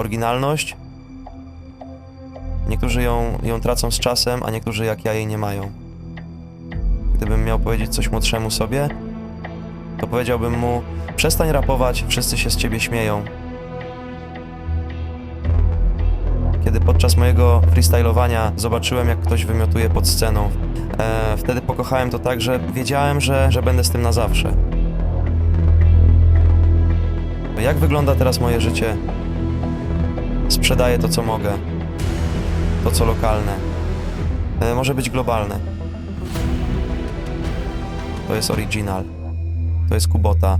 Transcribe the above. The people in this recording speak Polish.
oryginalność. Niektórzy ją, ją tracą z czasem, a niektórzy jak ja jej nie mają. Gdybym miał powiedzieć coś młodszemu sobie, to powiedziałbym mu: przestań rapować, wszyscy się z ciebie śmieją. Kiedy podczas mojego freestylowania zobaczyłem, jak ktoś wymiotuje pod sceną, e, wtedy pokochałem to tak, że wiedziałem, że, że będę z tym na zawsze. Jak wygląda teraz moje życie? Sprzedaję to, co mogę. To, co lokalne. E, może być globalne. To jest oryginal. To jest Kubota.